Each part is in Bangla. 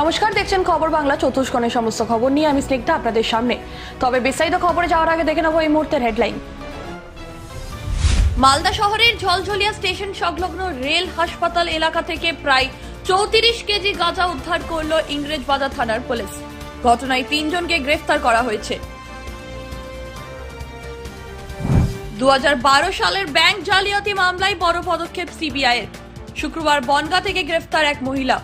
নমস্কার, দেখছেন খবর বাংলা চতুষ্কণের সমস্ত খবর নিয়ে আমি স্নিগ্ধা আপনাদের সামনে। তবে বিস্তারিত খবরে যাওয়ার আগে দেখে নেব এই মুহূর্তের হেডলাইন। মালদা শহরের ঝলঝলিয়া স্টেশন সংলগ্ন রেল হাসপাতাল এলাকা থেকে প্রায় চৌত্রিশ কেজি গাঁজা উদ্ধার করল ইংরেজ বাজার থানার পুলিশ। ঘটনায় তিনজনকে গ্রেফতার করা হয়েছে। দু হাজার বারো সালের ব্যাংক জালিয়াতি মামলায় বড় পদক্ষেপ সিবিআইয়ের। শুক্রবার বনগা থেকে গ্রেফতার এক মহিলা।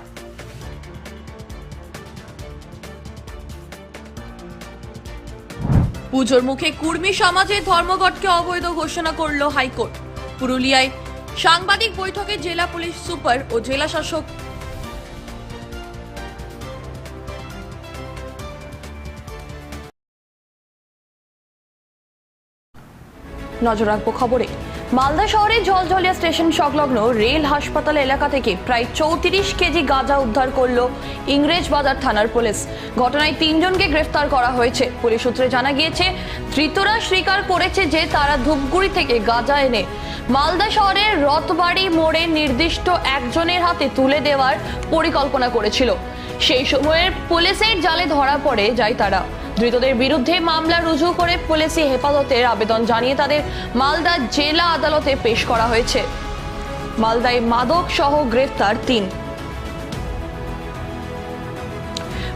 পুজোর মুখে কুর্মী সমাজে ধর্মঘটকে অবৈধ ঘোষণা করল হাইকোর্ট। পুরুলিয়ায় সাংবাদিক বৈঠকে জেলা পুলিশ সুপার ও জেলা শাসক নজর রাখব খবরে। মালদা শহরে জলজলিয়া স্টেশন সংলগ্ন রেল হাসপাতাল এলাকা থেকে প্রায় চৌত্রিশ কেজি গাঁজা উদ্ধার করল ইংরেজ বাজার থানার পুলিশ। ঘটনায় তিনজনকে গ্রেফতার করা হয়েছে। পুলিশ সূত্রে জানা গিয়েছে, ধৃতরা স্বীকার করেছে যে তারা ধূপগুড়ি থেকে গাঁজা এনে মালদা শহরের রথবাড়ি মোড়ে নির্দিষ্ট একজনের হাতে তুলে দেওয়ার পরিকল্পনা করেছিল। সেই সময়ের পুলিশের জালে ধরা পড়ে যায় তারা। ধৃতদের বিরুদ্ধে মামলা রুজু করে পুলিশি হেফাজতের আবেদন জানিয়ে তাদের মালদা জেলা আদালতে পেশ করা হয়েছে। মালদায় মাদক সহ গ্রেফতার তিন।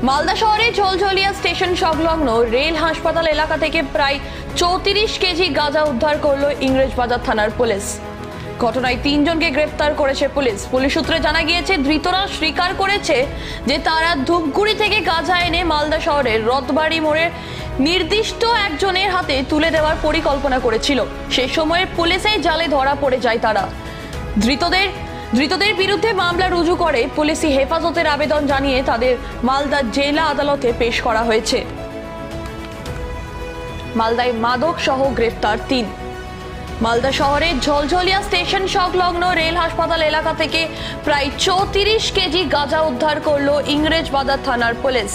মালদা শহরে ঝলঝলিয়া স্টেশন সংলগ্ন রেল হাসপাতাল এলাকা থেকে প্রায় চৌত্রিশ কেজি গাঁজা উদ্ধার করল ইংরেজ বাজার থানার পুলিশ। ঘটনায় তিনজনকে গ্রেফতার করেছে পুলিশ। পুলিশ সূত্রে জানা গিয়েছে, ধৃতরা স্বীকার করেছে যে তারা ধূপগুড়ি থেকে গাঁজা এনে মালদা শহরের রথবাড়ি মোড়ের নির্দিষ্ট একজনের হাতে তুলে দেওয়ার পরিকল্পনা করেছিল। সে সময়ে পুলিশের জালে ধরা পড়ে যায় তারা। ধৃতদের ধৃতদের বিরুদ্ধে মামলা রুজু করে পুলিশি হেফাজতের আবেদন জানিয়ে তাদের মালদা জেলা আদালতে পেশ করা হয়েছে। মালদায় মাদক সহ গ্রেফতার তিন। মালদা শহরের ঝলঝলিয়া স্টেশন সংলগ্ন রেল হাসপাতাল এলাকা থেকে প্রায় চৌত্রিশ কেজি গাঁজা উদ্ধার করল ইংরেজ বাজার থানার পুলিশ।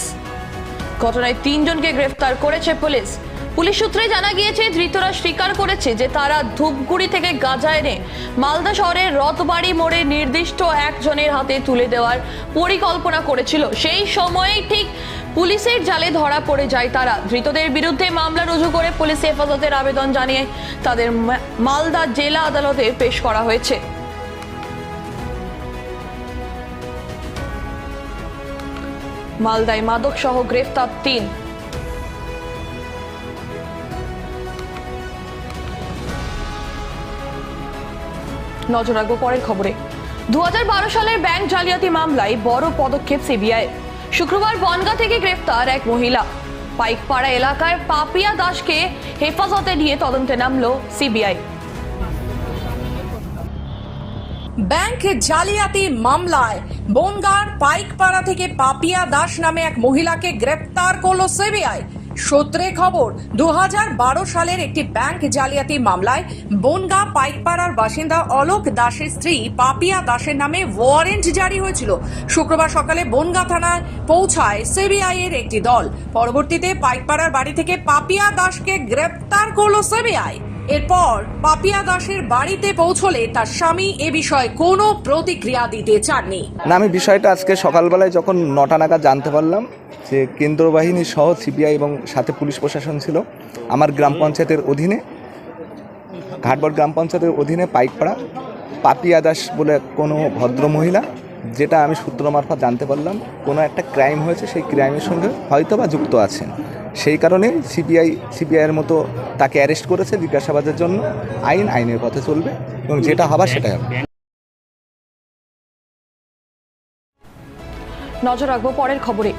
ঘটনায় তিনজনকে গ্রেফতার করেছে পুলিশ। পুলিশ সূত্রে জানা গিয়েছে, ধৃতরা স্বীকার করেছে যে তারা ধূপগুড়ি থেকে গাঁজা এনে মালদা শহরের রথবাড়ি মোড়ে নির্দিষ্ট একজনের হাতে তুলে দেওয়ার পরিকল্পনা করেছিল। সেই সময়ে ঠিক পুলিশের জালে ধরা পড়ে যায় তারা। ধৃতদের বিরুদ্ধে মামলা রুজু করে পুলিশ হেফাজতের আবেদন জানিয়ে তাদের মালদা জেলা আদালতে পেশ করা হয়েছে। মালদায় মাদক সহ গ্রেফতার তিন। নজর রাখব পরের খবরে। দু হাজার বারো সালের ব্যাংক জালিয়াতি মামলায় বড় পদক্ষেপ সিবিআই শুক্রবার বনগা থেকে গ্রেফতার এক মহিলা। পাইকপাড়া এলাকার পাপিয়া দাসকে হেফাজতে নিয়ে তদন্তে নামলো সিবিআই। ব্যাংক জালিয়াতি মামলায় বনগার পাইকপাড়া থেকে পাপিয়া দাস নামে এক মহিলাকে গ্রেপ্তার করল সিবিআই। সূত্রে খবর দু হাজার বারো সালের একটি ব্যাংক জালিয়াতি মামলায় বনগা পাইকপাড়ার বাসিন্দা অলোক দাসের স্ত্রী পাপিয়া দাসের নামে ওয়ারেন্ট জারি হয়েছিল। শুক্রবার সকালে বনগা থানায় পৌঁছায় সিবিআই এর একটি দল। পরবর্তীতে পাইকপাড়ার বাড়ি থেকে পাপিয়া দাসকে গ্রেপ্তার করল সিবিআই। এরপর পাপিয়া দাসের বাড়িতে পৌঁছলে তার স্বামী এ বিষয়ে কোনো প্রতিক্রিয়া দিতে চাননি। না, আমি বিষয়টা আজকে সকালবেলায় যখন নটা নাগাদ জানতে পারলাম যে কেন্দ্র বাহিনী সহ সিবিআই এবং সাথে পুলিশ প্রশাসন ছিল আমার গ্রাম পঞ্চায়েতের অধীনে, ঘাটবড় গ্রাম পঞ্চায়েতের অধীনে পাইকপাড়া, পাপিয়া দাস বলে কোনো ভদ্র মহিলা, যেটা আমি সূত্র মারফত জানতে পারলাম, কোনো একটা ক্রাইম হয়েছে, সেই ক্রাইমের সঙ্গে হয়তো বা যুক্ত আছেন। সেই কারণে সিবিআই সিবিআইয়ের মতো তাকে অ্যারেস্ট করেছে জিজ্ঞাসাবাদের জন্য। আইন, আইনের পথে চলবে এবং যেটা হবার সেটাই হবে। নজর রাখব পরের খবরে।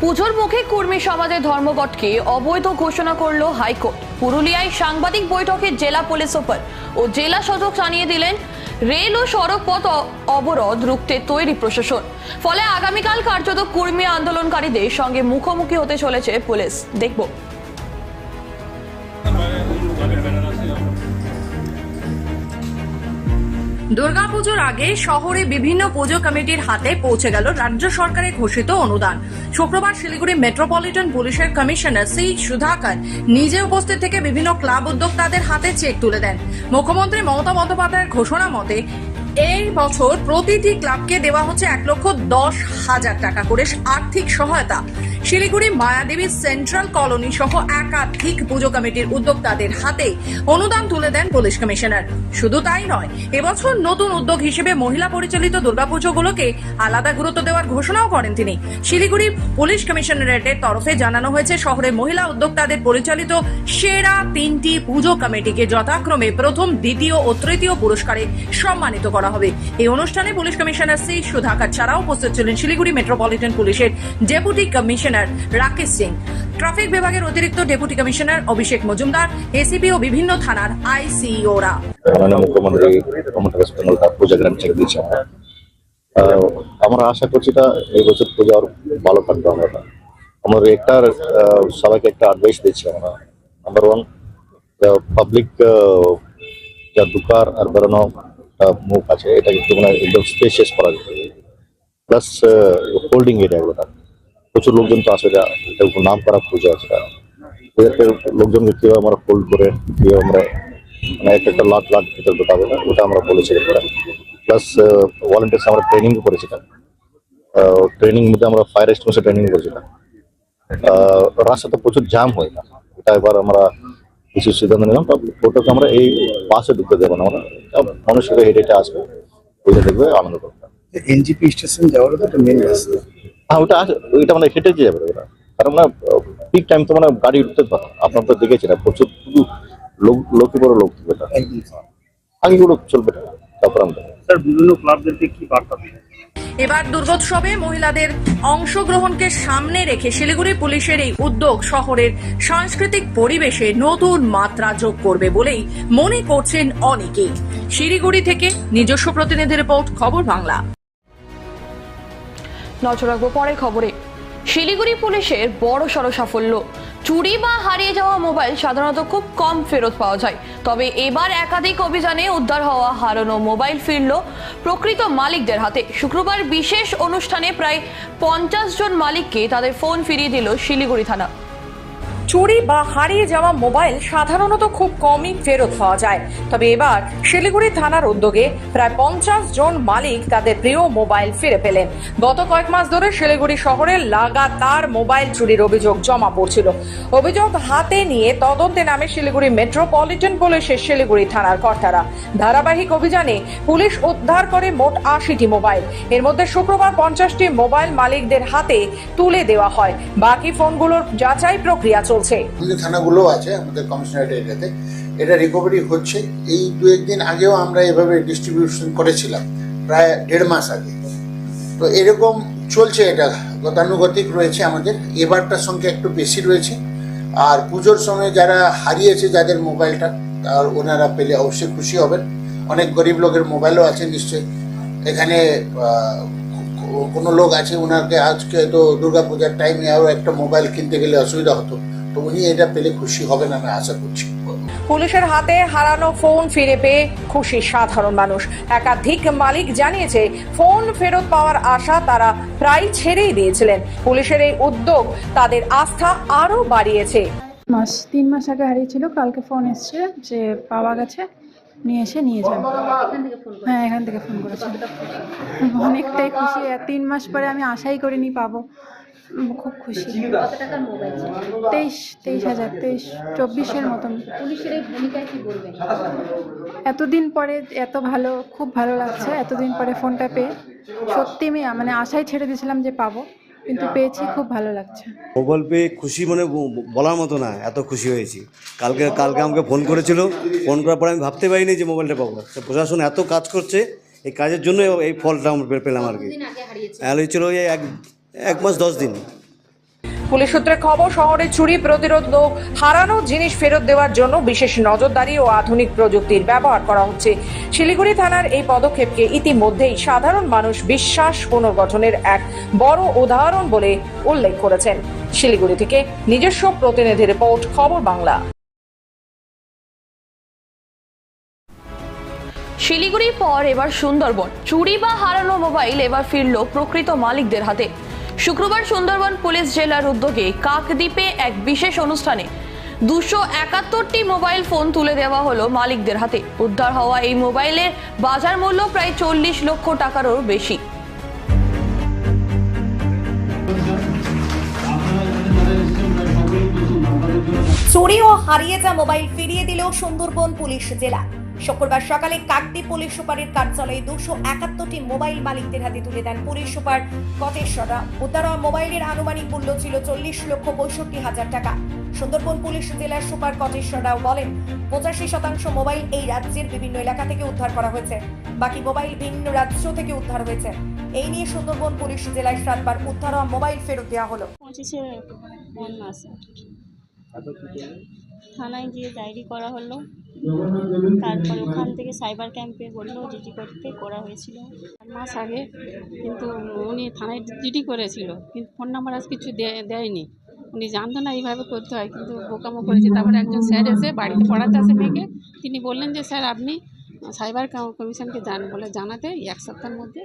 পুজোর মুখে কর্মী সমাজের ধর্মঘটকে অবৈধ ঘোষণা করল হাইকোর্ট। পুরুলিয়ায় সাংবাদিক বৈঠকে জেলা পুলিশ সুপার ও জেলা সদক জানিয়ে দিলেন রেল ও সড়ক পথ অবরোধ রুখতে তৈরি প্রশাসন। ফলে আগামীকাল কার্যত কর্মী আন্দোলনকারীদের সঙ্গে মুখোমুখি হতে চলেছে পুলিশ। দেখব। দুর্গাপুজোর আগে শহরে বিভিন্ন পুজো কমিটির হাতে পৌঁছে গেল রাজ্য সরকারের ঘোষিত অনুদান। শুক্রবার শিলিগুড়ি মেট্রোপলিটন পুলিশের কমিশনার সি সুধাকর নিজে উপস্থিত থেকে বিভিন্ন ক্লাব উদ্যোক্তাদের হাতে চেক তুলে দেন। মুখ্যমন্ত্রী মমতা বন্দ্যোপাধ্যায়ের ঘোষণা মতে, এই বছর প্রতিটি ক্লাবকে দেওয়া হচ্ছে এক লক্ষ দশ হাজার টাকা করে আর্থিক সহায়তা। শিলিগুড়ি মায়াদেবী সেন্ট্রাল কলোনি সহ একাধিক পুজো কমিটির উদ্যোক্তাদের হাতে অনুদান তুলে দেন পুলিশ কমিশনার। শুধু তাই নয়, এবছর নতুন উদ্যোগ হিসেবে মহিলা পরিচালিত দুর্গাপুজোগুলোকে আলাদা গুরুত্ব দেওয়ার ঘোষণাও করেন তিনি। শিলিগুড়ি পুলিশ কমিশনারেটের তরফে জানানো হয়েছে শহরের মহিলা উদ্যোক্তাদের পরিচালিত সেরা তিনটি পুজো কমিটিকে যথাক্রমে প্রথম, দ্বিতীয় ও তৃতীয় পুরস্কারে সম্মানিত করা হবে। এই অনুষ্ঠানে পুলিশ কমিশনার সি সুধাকর ছাড়াও উপস্থিত ছিলেন শিলিগুড়ি মেট্রোপলিটন পুলিশের deputy commissioner Rakesh Singh, traffic বিভাগের অতিরিক্ত deputy commissioner Abhishek Majumdar ACP ও বিভিন্ন থানার আইসিওরা মাননীয় মুখ্যমন্ত্রী Mamata West Bengal puja grant cheque দিয়েছে আমরা। আশা করছি এটা এই বছর পূজা আরও ভালো কাটবে আমরা। আমার একটা সবাইকে একটা অ্যাডভাইস দিচ্ছি আমরা। নাম্বার ওয়ান পাবলিক যা দুকার আর বেরোনো মুখ আছে, এটা কিন্তু মানে একদম স্পেসিয়াস করা যেতে প্লাস হোল্ডিং এরিয়াগুলোটা প্রচুর লোকজন তো আসে এটা এটা নাম করা পুজো আছে এদেরকে লোকজনকে কীভাবে আমরা হোল্ড করে কীভাবে আমরা মানে একটা একটা লাট লাট ভিতরে ঢোকাবে না ওটা আমরা বলেছি প্লাস ভলেন্টিয়ার্স আমরা ট্রেনিং করেছিলাম ট্রেনিং মধ্যে আমরা ফায়ার এস্টিমেশন ট্রেনিং করেছিলাম আহ, রাস্তাতে প্রচুর জ্যাম হয় না। এটা এবার আমরা কিছু সিদ্ধান্ত নিলাম ফটোকে আমরা এই বাসে ঢুকতে দেবো না আমরা। মানুষের হেঁটে হেঁটে আসবে ওইটা দেখবে আনন্দ করবে। এনজিপি স্টেশন যাওয়ার তো একটা মেন রাস্তা। হ্যাঁ ওটা ওইটা মানে হেঁটে যাবে ওটা কারণ না পিক টাইম তো মানে গাড়ি উঠতে পারে আপনার তো প্রচুর শুধু লোক লোকে বড় লোক থাকবে গুলো চলবে না তারপর আমরা স্যার বিভিন্ন ক্লাবদেরকে কি বার্তা দিবেন এবার দুর্গোৎসবে মহিলাদের অংশগ্রহণকে সামনে রেখে শিলিগুড়ি পুলিশের এই উদ্যোগ শহরের সাংস্কৃতিক পরিবেশে নতুন মাত্রা যোগ করবে বলেই মনে করছেন অনেকেই। শিলিগুড়ি থেকে নিজস্ব প্রতিনিধি রিপোর্ট খবর বাংলা। নজর রাখব পরের খবরে। শিলিগুড়ি পুলিশের বড় সড় সাফল্য। চুরি বা হারিয়ে যাওয়া মোবাইল সাধারণত খুব কম ফেরত পাওয়া যায়। তবে এবার একাধিক অভিযানে উদ্ধার হওয়া হারানো মোবাইল ফিরল প্রকৃত মালিকদের হাতে। শুক্রবার বিশেষ অনুষ্ঠানে প্রায় পঞ্চাশ জন মালিককে তাদের ফোন ফিরিয়ে দিল শিলিগুড়ি থানা। চুরি বা হারিয়ে যাওয়া মোবাইল সাধারণত খুব কমই ফেরত পাওয়া যায়। তবে এবার শিলিগুড়ি থানার উদ্যোগে প্রায় পঞ্চাশ জন মালিক তাদের প্রিয় মোবাইল ফিরে পেলেন। গত কয়েক মাস ধরে শিলিগুড়ি শহরে লাগাতার মোবাইল চুরির অভিযোগ জমা পড়ছিল। অভিযোগ হাতে নিয়ে তদন্তে নামে শিলিগুড়ি মেট্রোপলিটন পুলিশের শিলিগুড়ি থানার কর্তারা। ধারাবাহিক অভিযানে পুলিশ উদ্ধার করে মোট আশিটি মোবাইল। এর মধ্যে শুক্রবার পঞ্চাশটি মোবাইল মালিকদের হাতে তুলে দেওয়া হয়। বাকি ফোনগুলোর যাচাই প্রক্রিয়া চলছে। আমাদের থানাগুলো আছে, আমাদের কমিশনারেট এরিয়াতে এটা রিকভারি হচ্ছে। এই দু একদিন আগেও আমরা এভাবে ডিস্ট্রিবিউশন করেছিলাম, প্রায় দেড় মাস আগে। তো এরকম চলছে এটা, গতানুগতিক রয়েছে আমাদের। এবারটার সংখ্যা একটু বেশি রয়েছে। আর পুজোর সময় যারা হারিয়েছে যাদের মোবাইলটা, তার ওনারা পেলে অবশ্যই খুশি হবেন। অনেক গরিব লোকের মোবাইলও আছে নিশ্চয়ই। এখানে কোনো লোক আছে, ওনাকে আজকে তো দুর্গাপূজার টাইমে আরও একটা মোবাইল কিনতে গেলে অসুবিধা হতো। তো উনি এটা পেলে খুশি হবেন আমি আশা করছি। পুলিশের হাতে হারানো ফোন ফিরে পেয়ে খুশি সাধারণ মানুষ। একাধিক মালিক জানিয়েছে ফোন ফেরত পাওয়ার আশা তারা প্রায় ছেড়েই দিয়েছিলেন। পুলিশের এই উদ্যোগ তাদের আস্থা আরও বাড়িয়েছে। মাস তিন মাস আগে হারিয়েছিল কালকে ফোন এসছে যে পাওয়া গেছে নিয়ে এসে নিয়ে যাবে হ্যাঁ এখান থেকে ফোন করেছে। অনেকটাই খুশি। তিন মাস পরে আমি আশাই করিনি পাবো। খুব খুশি। তেইশ তেইশ হাজার তেইশ চব্বিশের মতন। পুলিশের এই ভূমিকায় কি বলবেন? এতদিন পরে এত ভালো খুব ভালো লাগছে এতদিন পরে ফোনটা পেয়ে। সত্যি আমি মানে আশাই ছেড়ে দিয়েছিলাম যে পাবো কিন্তু পেয়েছি খুব ভালো লাগছে। মোবাইল পেয়ে খুশি মানে বলার মতো না এত খুশি হয়েছি। কালকে কালকে আমাকে ফোন করেছিল ফোন করার পরে আমি ভাবতে পারিনি যে মোবাইলটা পাবো। প্রশাসন এত কাজ করছে এই কাজের জন্য এই ফলটা আমরা পেলাম আর কি। হয়েছিল ওই এক এক মাস দশ দিন। পুলিশ সূত্রে খবর শহরে চুরি প্রতিরোধ ও হারানো জিনিস ফেরত দেওয়ার জন্য বিশেষ নজরদারি ও আধুনিক প্রযুক্তির ব্যবহার করা হচ্ছে। শিলিগুড়ি থানার এই পদক্ষেপকে ইতিমধ্যেই সাধারণ মানুষ বিশ্বাস পুনর্গঠনের এক বড় উদাহরণ বলে উল্লেখ করেছেন। শিলিগুড়ি থেকে নিজস্ব প্রতিনিধি রিপোর্ট খবর বাংলা। শিলিগুড়ির পর এবার সুন্দরবন। চুরি বা হারানো মোবাইল এবার ফিরল প্রকৃত মালিকদের হাতে। শুক্রবার সুন্দরবন পুলিশ জেলার উদ্যোগে কাকদ্বীপে এক বিশেষ অনুষ্ঠানে দুশো একাত্তরটি মোবাইল ফোন তুলে দেওয়া হলো মালিকদের হাতে। উদ্ধার হওয়া এই মোবাইলের বাজার মূল্য প্রায় চল্লিশ লক্ষ টাকারও বেশি। চুরি ও হারিয়ে যা মোবাইল ফিরিয়ে দিল সুন্দরবন পুলিশ জেলা। শুক্রবার সকালে কাকদ্বীপ পুলিশ সুপারের কার্যালয়ে দুশো একাত্তরটি মোবাইল মালিকদের হাতে তুলে দেন পুলিশ সুপার কটেশ্বরা উদ্ধার হওয়া মোবাইলের আনুমানিক মূল্য ছিল চল্লিশ লক্ষ পঁয়ষট্টি হাজার টাকা। সুন্দরবন পুলিশ জেলার সুপার কটেশ্বরাও বলেন পঁচাশি শতাংশ মোবাইল এই রাজ্যের বিভিন্ন এলাকা থেকে উদ্ধার করা হয়েছে। বাকি মোবাইল ভিন্ন রাজ্য থেকে উদ্ধার হয়েছে। এই নিয়ে সুন্দরবন পুলিশ জেলায় সাতবার উদ্ধার হওয়া মোবাইল ফেরত দেওয়া হলো। মাসে থানায় গিয়ে ডায়েরি করা হলো। তারপর ওখান থেকে সাইবার ক্যাম্পে বলল জিডি করতে করা হয়েছিল। চার মাস আগে কিন্তু উনি থানায় জিডি করেছিল কিন্তু ফোন নাম্বার আজ কিছু দেয়নি। উনি জানতো না এইভাবে করতে হয় কিন্তু বোকামো করেছে তারপরে একজন স্যার এসে বাড়িতে পড়াতে আসে মেয়েকে। তিনি বললেন যে স্যার আপনি সাইবার কমিশনকে জান বলে জানাতে এক সপ্তাহের মধ্যে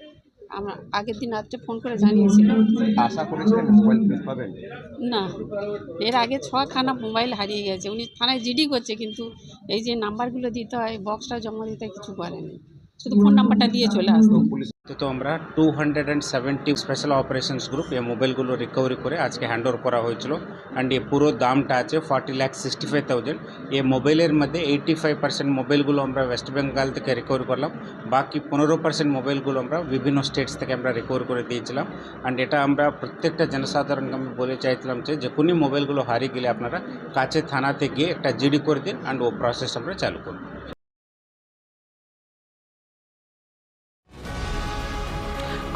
আমরা আগের দিন রাত্রে ফোন করে জানিয়েছিল আশা করেছিলেন মোবাইল পাবেন? না এর আগে ছখানা মোবাইল হারিয়ে গেছে। উনি থানায় জিডি করছে কিন্তু এই যে নাম্বারগুলো দিতে হয় বক্সটা জমা দিতে কিছু করেনি। শুধু ফোন নাম্বারটা দিয়ে চলে আসতো তো আমরা two hundred and seventy special operations group এই মোবাইলগুলো রিকভারি করে আজকে হ্যান্ড ওভার করা হয়েছিল। অ্যান্ড এই পুরো দামটা আছে forty lakh sixty five thousand এই মোবাইলের মধ্যে এইটি ফাইভ পার্সেন্ট মোবাইলগুলো আমরা ওয়েস্ট বেঙ্গল থেকে রিকভারি করলাম। বাকি পনেরো পার্সেন্ট মোবাইলগুলো আমরা বিভিন্ন স্টেটস থেকে আমরা রিকভারি করে দিয়েছিলাম। অ্যান্ড এটা আমরা প্রত্যেকটা জনসাধারণকে আমি বলে চাইছিলাম যে যে কোনো মোবাইলগুলো হারিয়ে গেলে আপনারা কাছে থানাতে গিয়ে একটা জিডি করে দিন। অ্যান্ড ও প্রসেস আমরা চালু করব।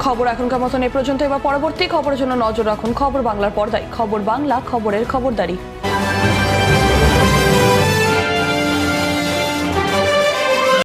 খবর এখনকার মতন এ পর্যন্ত। এবার পরবর্তী খবরের জন্য নজর রাখুন খবর বাংলার পর্দায়। খবর বাংলা, খবরের খবরদারি।